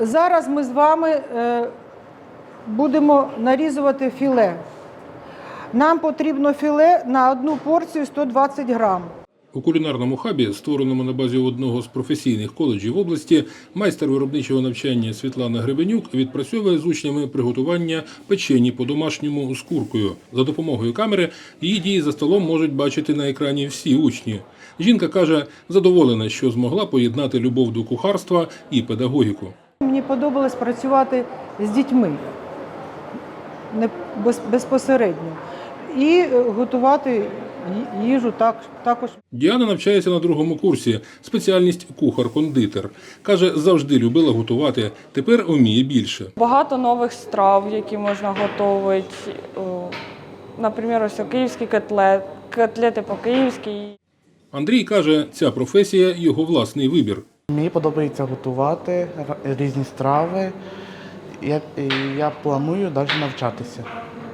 Зараз ми з вами е, будемо нарізувати філе. Нам потрібно філе на одну порцію 120 грам. У кулінарному хабі, створеному на базі одного з професійних коледжів області, майстер виробничого навчання Світлана Гребенюк відпрацьовує з учнями приготування печені по-домашньому з куркою. За допомогою камери її дії за столом можуть бачити на екрані всі учні. Жінка каже, задоволена, що змогла поєднати любов до кухарства і педагогіку. Мені подобалось працювати з дітьми не без- безпосередньо і е, готувати їжу так, також. Діана навчається на другому курсі, спеціальність кухар-кондитер. Каже, завжди любила готувати, тепер вміє більше. Багато нових страв, які можна готувати. Наприклад, ось київський котлет, котлети по-київськи. Андрій каже, ця професія його власний вибір. Мені подобається готувати різні страви. Я, я планую навіть навчатися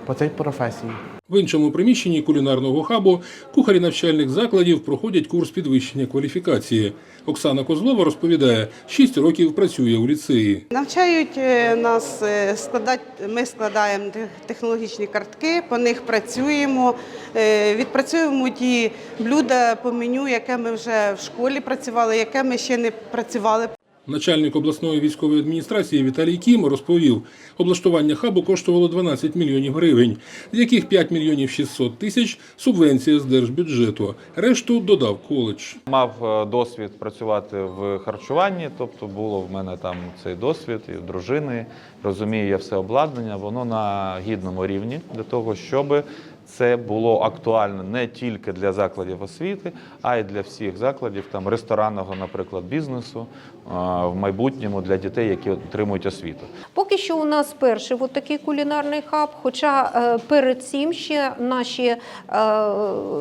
по цій професії. В іншому приміщенні кулінарного хабу кухарі навчальних закладів проходять курс підвищення кваліфікації. Оксана Козлова розповідає, 6 років працює у ліцеї. Навчають е, нас е, складати, ми складаємо технологічні картки, по них працюємо, е, відпрацьовуємо ті блюда по меню, яке ми вже в школі працювали, яке ми ще не працювали. Начальник обласної військової адміністрації Віталій Кім розповів, облаштування хабу коштувало 12 мільйонів гривень, з яких 5 мільйонів 600 тисяч – субвенція з держбюджету. Решту додав коледж. Мав е, досвід працювати в харчуванні, тобто було в мене там цей досвід і дружини. Розумію, я все обладнання, воно на гідному рівні для того, щоб це було актуально не тільки для закладів освіти, а й для всіх закладів там ресторанного, наприклад, бізнесу в майбутньому для дітей, які отримують освіту. Поки що у нас перший от такий кулінарний хаб. Хоча е, перед цим ще наші е,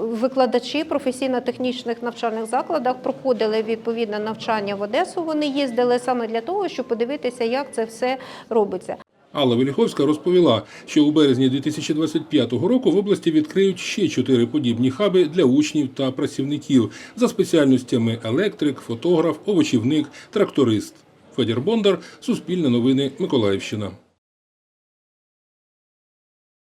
викладачі професійно-технічних навчальних закладах проходили відповідне навчання в Одесу. Вони їздили саме для того, щоб подивитися, як це все робиться. Алла Веліховська розповіла, що у березні 2025 року в області відкриють ще чотири подібні хаби для учнів та працівників за спеціальностями електрик, фотограф, овочівник, тракторист. Федір Бондар, Суспільне новини, Миколаївщина.